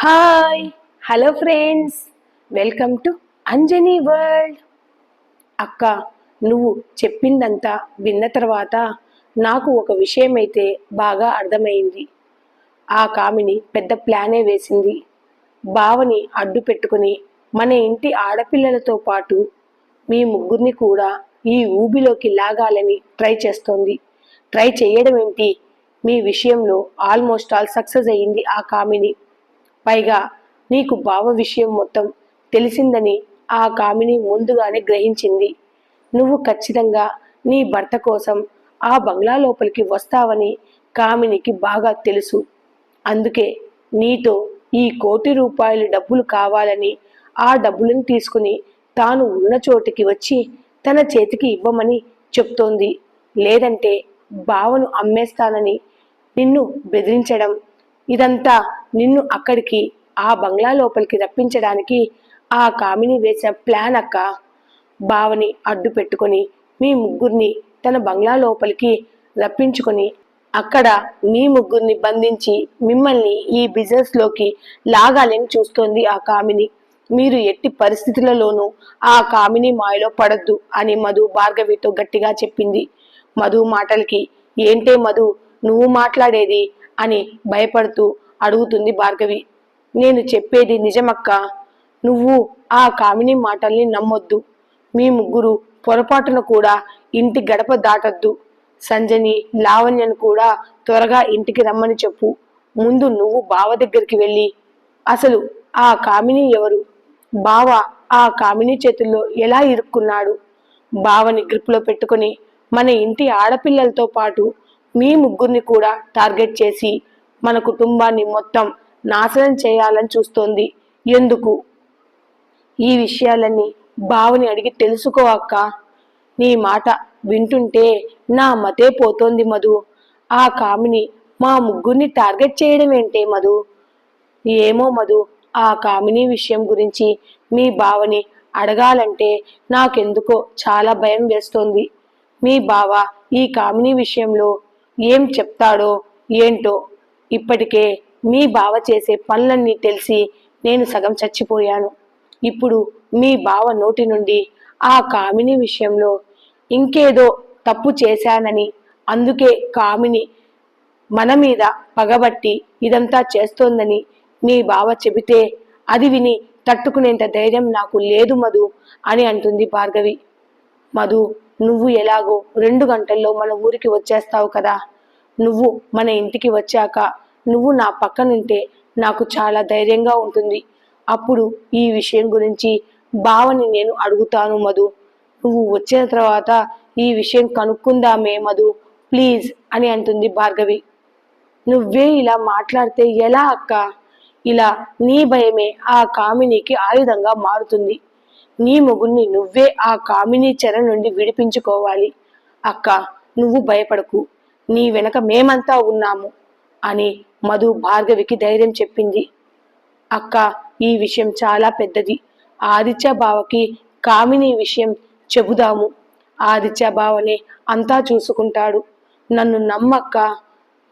Hi hello friends welcome to Anjani world అక్క నువ్వు చెప్పిందంతా విన్న తర్వాత నాకు ఒక విషయం అయితే బాగా అర్థమైంది. ఆ కామిని పెద్ద ప్లానే వేసింది. బావని అడ్డు పెట్టుకుని మన ఇంటి ఆడపిల్లలతో పాటు మీ ముగ్గురిని కూడా ఈ ఊబిలోకి లాగాలని ట్రై చేస్తోంది. ట్రై చేయడం ఏంటి మీ విషయంలో ఆల్మోస్ట్ ఆల్ సక్సెస్ అయ్యింది ఆ కామిని. పైగా నీకు బావ విషయం మొత్తం తెలిసిందని ఆ కామిని ముందుగానే గ్రహించింది. నువ్వు ఖచ్చితంగా నీ భర్త కోసం ఆ బంగ్లా లోపలికి వస్తావని కామినికి బాగా తెలుసు. అందుకే నీతో ఈ కోటి రూపాయలు డబ్బులు కావాలని ఆ డబ్బులను తీసుకుని తాను ఉన్న చోటికి వచ్చి తన చేతికి ఇవ్వమని చెప్తోంది. లేదంటే బావను అమ్మేస్తానని నిన్ను బెదిరించడం ఇదంతా నిన్ను అక్కడికి ఆ బంగ్లా లోపలికి రప్పించడానికి ఆ కామిని వేసిన ప్లాన్ అక్క. బావని అడ్డు పెట్టుకొని మీ ముగ్గురిని తన బంగ్లా లోపలికి రప్పించుకొని అక్కడ మీ ముగ్గురిని బంధించి మిమ్మల్ని ఈ బిజినెస్లోకి లాగాలని చూస్తోంది ఆ కామిని. మీరు ఎట్టి పరిస్థితులలోనూ ఆ కామిని మాయలో పడద్దు అని మధు భార్గవితో గట్టిగా చెప్పింది. మధు మాటలకి ఏంటే మధు నువ్వు మాట్లాడేది? అని భయపడుతూ అడుగుతుంది భార్గవి. నేను చెప్పేది నిజమక్క. నువ్వు ఆ కామిని మాటల్ని నమ్మొద్దు. మీ ముగ్గురు పొరపాటున కూడా ఇంటి గడప దాటద్దు. సంజని లావణ్యను కూడా త్వరగా ఇంటికి రమ్మని చెప్పు. ముందు నువ్వు బావ దగ్గరికి వెళ్ళి అసలు ఆ కామిని ఎవరు? బావ ఆ కామిని చేతుల్లో ఎలా ఇరుక్కున్నాడు? బావని గ్రిప్లో పెట్టుకొని మన ఇంటి ఆడపిల్లలతో పాటు మీ ముగ్గురిని కూడా టార్గెట్ చేసి మన కుటుంబాన్ని మొత్తం నాశనం చేయాలని చూస్తోంది. ఎందుకు? ఈ విషయాలన్నీ బావని అడిగి తెలుసుకో అక్క. నీ మాట వింటుంటే నా మతే పోతోంది మధు. ఆ కామిని మా ముగ్గురిని టార్గెట్ చేయడం ఏంటే మధు? ఏమో మధు ఆ కామిని విషయం గురించి మీ బావని అడగాలంటే నాకెందుకో చాలా భయం వేస్తోంది. మీ బావ ఈ కామిని విషయంలో ఏం చెప్తాడో ఏంటో ఇప్పటికే మీ బావ చేసే పనులన్నీ తెలిసి నేను సగం చచ్చిపోయాను. ఇప్పుడు మీ బావ నోటి నుండి ఆ కామిని విషయంలో ఇంకేదో తప్పు చేశానని అందుకే కామిని మన మీద పగబట్టి ఇదంతా చేస్తోందని మీ బావ చెబితే అది విని తట్టుకునేంత ధైర్యం నాకు లేదు మధు అని అంటుంది భార్గవి. మధు నువ్వు ఎలాగో రెండు గంటల్లో మన ఊరికి వచ్చేస్తావు కదా. నువ్వు మన ఇంటికి వచ్చాక నువ్వు నా పక్కనుంటే నాకు చాలా ధైర్యంగా ఉంటుంది. అప్పుడు ఈ విషయం గురించి బావని నేను అడుగుతాను మధు. నువ్వు వచ్చిన తర్వాత ఈ విషయం కనుక్కుందామే మధు. ప్లీజ్ అని అంటుంది భార్గవి. నువ్వే ఇలా మాట్లాడితే ఎలా అక్క? ఇలా నీ భయమే ఆ కామినికి ఆయుధంగా మారుతుంది. నీ మొగుణ్ణి నువ్వే ఆ కామిని చెర నుండి విడిపించుకోవాలి. అక్క నువ్వు భయపడకు. నీ వెనక మేమంతా ఉన్నాము అని మధు భార్గవికి ధైర్యం చెప్పింది. అక్క ఈ విషయం చాలా పెద్దది. ఆదిత్య బావకి కామిని విషయం చెబుదాము. ఆదిత్య బావనే అంతా చూసుకుంటాడు. నన్ను నమ్మక్క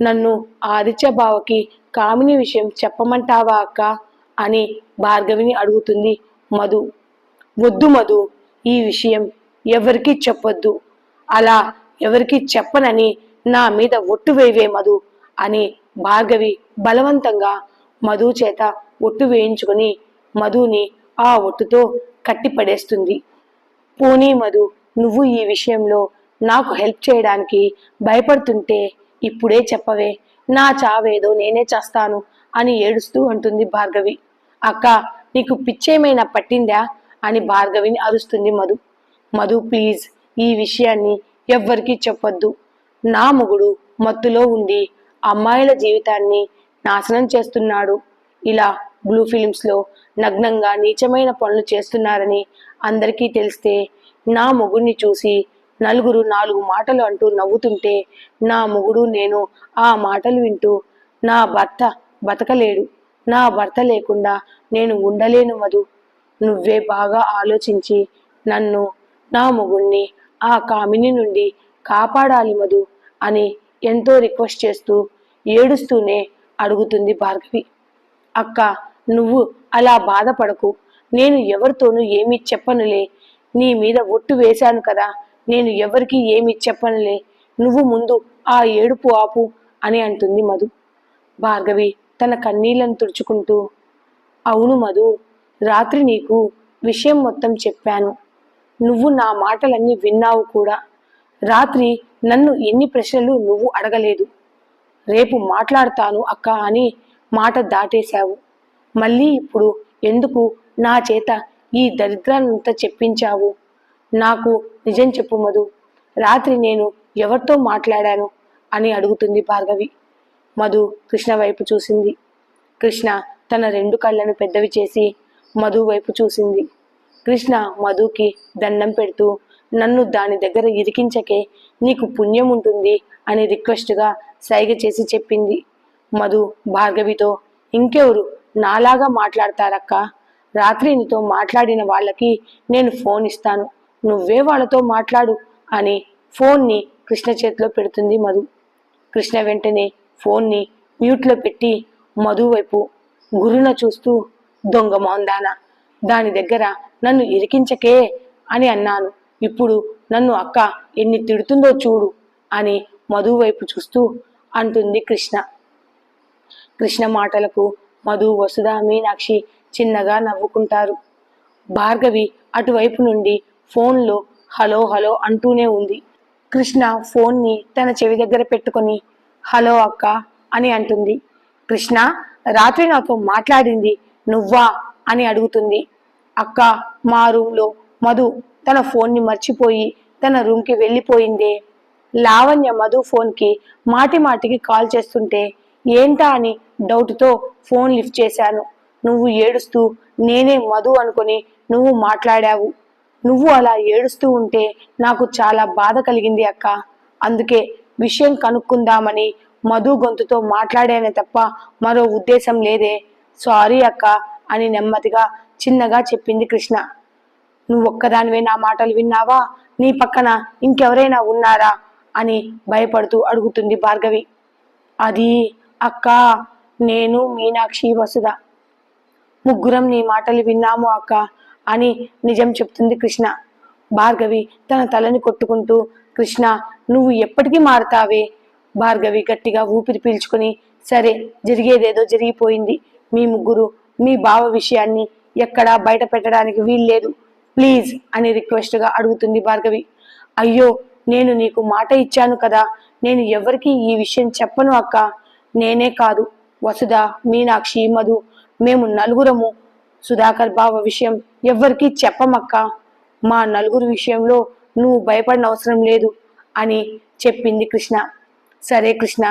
నన్ను ఆదిత్య బావకి కామిని విషయం చెప్పమంటావా అక్క? అని భార్గవిని అడుగుతుంది మధు. వద్దు మధు ఈ విషయం ఎవరికీ చెప్పొద్దు. అలా ఎవరికీ చెప్పనని నా మీద ఒట్టు వేవే మధు అని భార్గవి బలవంతంగా మధు చేత ఒట్టు వేయించుకుని మధుని ఆ ఒట్టుతో కట్టిపడేస్తుంది. పోనీ మధు నువ్వు ఈ విషయంలో నాకు హెల్ప్ చేయడానికి భయపడుతుంటే ఇప్పుడే చెప్పవే. నా చావేదో నేనే చేస్తాను అని ఏడుస్తూ అంటుంది భార్గవి. అక్క నీకు పిచ్చేమైనా పట్టిందా అని భార్గవిని అరుస్తుంది మధు. మధు ప్లీజ్ ఈ విషయాన్ని ఎవ్వరికీ చెప్పొద్దు. నా మొగుడు మత్తులో ఉండి అమ్మాయిల జీవితాన్ని నాశనం చేస్తున్నాడు. ఇలా బ్లూ ఫిలిమ్స్లో నగ్నంగా నీచమైన పనులు చేస్తున్నారని అందరికీ తెలిస్తే నా మొగుడిని చూసి నలుగురు నాలుగు మాటలు అంటూ నవ్వుతుంటే నా మొగుడు నేను ఆ మాటలు వింటూ నా భర్త బతకలేడు నా భర్త లేకుండా నేను ఉండలేను మధు. నువ్వే బాగా ఆలోచించి నన్ను నా మొగుణ్ణి ఆ కామిని నుండి కాపాడాలి మధు. అని ఎంతో రిక్వెస్ట్ చేస్తూ ఏడుస్తూనే అడుగుతుంది భార్గవి. అక్క నువ్వు అలా బాధపడకు. నేను ఎవరితోనూ ఏమీ చెప్పనులే. నీ మీద ఒట్టు వేశాను కదా. నేను ఎవరికి ఏమీ చెప్పనులే. నువ్వు ముందు ఆ ఏడుపు ఆపు అని అంటుంది మధు. భార్గవి తన కన్నీళ్ళను తుడుచుకుంటూ అవును మధు రాత్రి నీకు విషయం మొత్తం చెప్పాను. నువ్వు నా మాటలన్నీ విన్నావు కూడా. రాత్రి నన్ను ఎన్ని ప్రశ్నలు నువ్వు అడగలేదు. రేపు మాట్లాడతాను అక్క అని మాట దాటేశావు. మళ్ళీ ఇప్పుడు ఎందుకు నా చేత ఈ దరిద్రాన్నంతా చెప్పించావు? నాకు నిజం చెప్పు మధు. రాత్రి నేను ఎవరితో మాట్లాడాను అని అడుగుతుంది భార్గవి. మధు కృష్ణ వైపు చూసింది. కృష్ణ తన రెండు కళ్ళను పెద్దవి చేసి మధు వైపు చూసింది. కృష్ణ మధుకి దండం పెడుతూ నన్ను దాని దగ్గర ఇరికించకే నీకు పుణ్యం ఉంటుంది అని రిక్వెస్ట్గా సైగ చేసి చెప్పింది. మధు భార్గవితో ఇంకెవరు నాలాగా మాట్లాడతారక్క? రాత్రి నీతో మాట్లాడిన వాళ్ళకి నేను ఫోన్ ఇస్తాను. నువ్వే వాళ్ళతో మాట్లాడు అని ఫోన్ని కృష్ణ చేతిలో పెడుతుంది మధు. కృష్ణ వెంటనే ఫోన్ని మ్యూట్లో పెట్టి మధు వైపు గురున చూస్తూ దొంగ మోందానా? దాని దగ్గర నన్ను ఇరికించకే? అని అన్నాను. ఇప్పుడు నన్ను అక్క ఎన్ని తిడుతుందో చూడు అని మధు వైపు చూస్తూ అంటుంది కృష్ణ. కృష్ణ మాటలకు మధు వసుధ మీనాక్షి చిన్నగా నవ్వుకుంటారు. భార్గవి అటువైపు నుండి ఫోన్లో హలో హలో అంటూనే ఉంది. కృష్ణ ఫోన్ని తన చెవి దగ్గర పెట్టుకొని హలో అక్క అని అంటుంది. కృష్ణ రాత్రి నాతో మాట్లాడింది నువ్వా అని అడుగుతుంది. అక్క మా రూమ్లో మధు తన ఫోన్ని మర్చిపోయి తన రూమ్కి వెళ్ళిపోయిందే. లావణ్య మధు ఫోన్కి మాటి మాటికి కాల్ చేస్తుంటే ఏంటా అని డౌట్తో ఫోన్ లిఫ్ట్ చేశాను. నువ్వు ఏడుస్తూ నేనే మధు అనుకొని నువ్వు మాట్లాడావు. నువ్వు అలా ఏడుస్తూ ఉంటే నాకు చాలా బాధ కలిగింది అక్క. అందుకే విషయం కనుక్కుందామని మధు గొంతుతో మాట్లాడానే తప్ప మరో ఉద్దేశం లేదే. సారీ అక్క అని నెమ్మదిగా చిన్నగా చెప్పింది కృష్ణ. నువ్వు ఒక్కదానివే నా మాటలు విన్నావా? నీ పక్కన ఇంకెవరైనా ఉన్నారా? అని భయపడుతూ అడుగుతుంది భార్గవి. అది అక్క నేను మీనాక్షి వసుధ. ముగ్గురం నీ మాటలు విన్నాము అక్క అని నిజం చెప్తుంది కృష్ణ. భార్గవి తన తలని కొట్టుకుంటూ కృష్ణ నువ్వు ఎప్పటికీ మారుతావే? భార్గవి గట్టిగా ఊపిరి పీల్చుకుని సరే జరిగేదేదో జరిగిపోయింది. మీ ముగ్గురు మీ బావ విషయాన్ని ఎక్కడా బయట పెట్టడానికి వీల్లేదు. ప్లీజ్ అని రిక్వెస్ట్గా అడుగుతుంది భార్గవి. అయ్యో నేను నీకు మాట ఇచ్చాను కదా నేను ఎవరికి ఈ విషయం చెప్పను అక్క? నేనే కాదు వసుధ మీనాక్షి మధు మేము నలుగురము. సుధాకర్ బావ విషయం ఎవ్వరికీ చెప్పమక్క? మా నలుగురు విషయంలో నువ్వు భయపడిన అవసరం లేదు అని చెప్పింది కృష్ణ. సరే కృష్ణ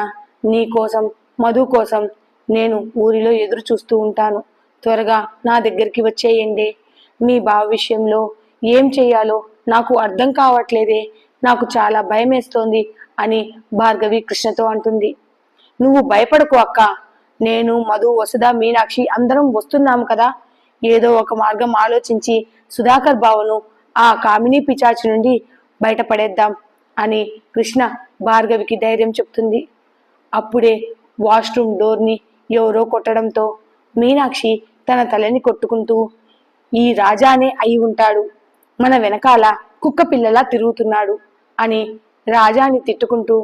నీ కోసం మధు కోసం నేను ఊరిలో ఎదురు చూస్తూ ఉంటాను. త్వరగా నా దగ్గరికి వచ్చేయండి. మీ బావ విషయంలో ఏం చేయాలో నాకు అర్థం కావట్లేదే నాకు చాలా భయమేస్తోంది అని భార్గవి కృష్ణతో అంటుంది. నువ్వు భయపడకు అక్క నేను మధు వసుధ మీనాక్షి అందరం వస్తున్నాము కదా. ఏదో ఒక మార్గం ఆలోచించి సుధాకర్ బావను ఆ కామిని పిచాచి నుండి బయటపడేద్దాం అని కృష్ణ భార్గవికి ధైర్యం చెప్తుంది. అప్పుడే వాష్రూమ్ డోర్ని ఎవరో కొట్టడంతో మీనాక్షి తన తలని కొట్టుకుంటూ ఈ రాజానే అయి ఉంటాడు. మన వెనకాల కుక్క పిల్లలా తిరుగుతున్నాడు అని రాజాని తిట్టుకుంటూ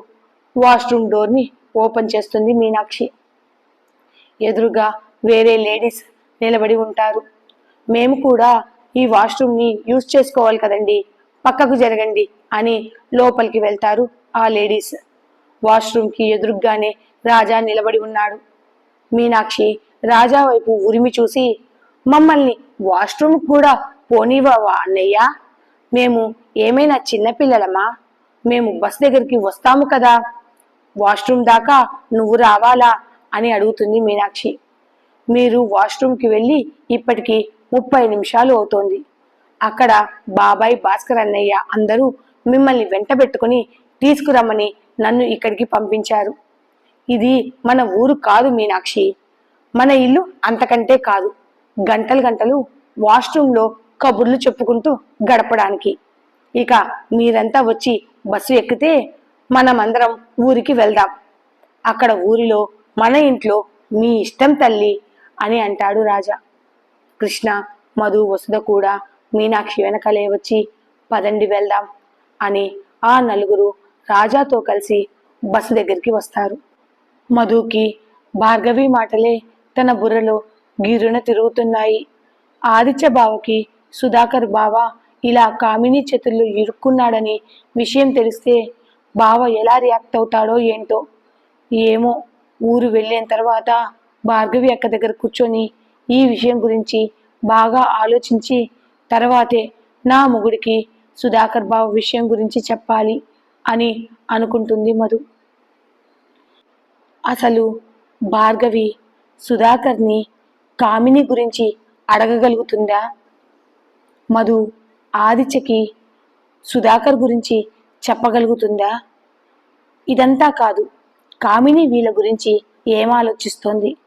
వాష్రూమ్ డోర్ని ఓపెన్ చేస్తుంది మీనాక్షి. ఎదురుగా వేరే లేడీస్ నిలబడి ఉంటారు. మేము కూడా ఈ వాష్రూమ్ని యూజ్ చేసుకోవాలి కదండి పక్కకు జరగండి అని లోపలికి వెళ్తారు ఆ లేడీస్. వాష్రూమ్కి ఎదురుగ్గానే రాజా నిలబడి ఉన్నాడు. మీనాక్షి రాజా వైపు ఉరిమి చూసి మమ్మల్ని వాష్రూమ్ కూడా పోనివ్వవా అన్నయ్య? మేము ఏమైనా చిన్నపిల్లలమా మేము బస్ దగ్గరికి వస్తాము కదా. వాష్రూమ్ దాకా నువ్వు రావాలా అని అడుగుతుంది మీనాక్షి. మీరు వాష్రూమ్కి వెళ్ళి ఇప్పటికి ముప్పై నిమిషాలు అవుతోంది. అక్కడ బాబాయ్ భాస్కర్ అన్నయ్య అందరూ మిమ్మల్ని వెంటబెట్టుకుని తీసుకురమ్మని నన్ను ఇక్కడికి పంపించారు. ఇది మన ఊరు కాదు మీనాక్షి. మన ఇల్లు అంతకంటే కాదు. గంటలు గంటలు వాష్రూమ్లో కబుర్లు చెప్పుకుంటూ గడపడానికి. ఇక మీరంతా వచ్చి బస్సు ఎక్కితే మనమందరం ఊరికి వెళ్దాం. అక్కడ ఊరిలో మన ఇంట్లో మీ ఇష్టం తల్లి అని అంటాడు రాజా. కృష్ణ మధు వసుధ కూడా మీనాక్షి వెనకలే వచ్చి పదండి వెళ్దాం అని ఆ నలుగురు రాజాతో కలిసి బస్సు దగ్గరికి వస్తారు. మధుకి భార్గవి మాటలే తన బుర్రలో గిరున తిరుగుతున్నాయి. ఆదిత్య బావకి సుధాకర్ బావ ఇలా కామిని చేతుల్లో ఇరుక్కున్నాడని విషయం తెలిస్తే బావ ఎలా రియాక్ట్ అవుతాడో ఏంటో? ఏమో ఊరు వెళ్ళిన తర్వాత భార్గవి అక్క దగ్గర కూర్చొని ఈ విషయం గురించి బాగా ఆలోచించి తర్వాతే నా మొగుడికి సుధాకర్ బావ విషయం గురించి చెప్పాలి అని అనుకుంటుంది మధు. అసలు భార్గవి సుధాకర్ని కామిని గురించి అడగగలుగుతుందా? మధు ఆదిత్యకి సుధాకర్ గురించి చెప్పగలుగుతుందా? ఇదంతా కాదు కామిని వీళ్ళ గురించి ఏం ఆలోచిస్తోంది?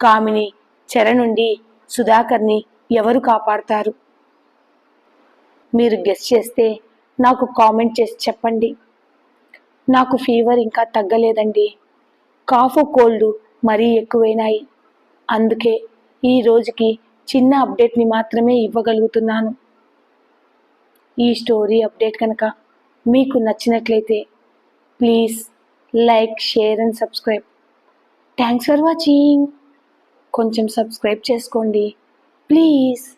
కామిని చెర నుండి సుధాకర్ని ఎవరు కాపాడతారు? మీరు గెస్ చేస్తే నాకు కామెంట్ చేసి చెప్పండి. నాకు ఫీవర్ ఇంకా తగ్గలేదండి. కాఫ్ కోల్డ్ మరీ ఎక్కువైనాయి. అందుకే ఈ రోజుకి చిన్న అప్డేట్ని మాత్రమే ఇవ్వగలుగుతున్నాను. ఈ స్టోరీ అప్డేట్ కనుక మీకు నచ్చినట్లయితే please like share and subscribe. Thanks for watching. కొంచెం సబ్స్క్రైబ్ చేసుకోండి. ప్లీజ్.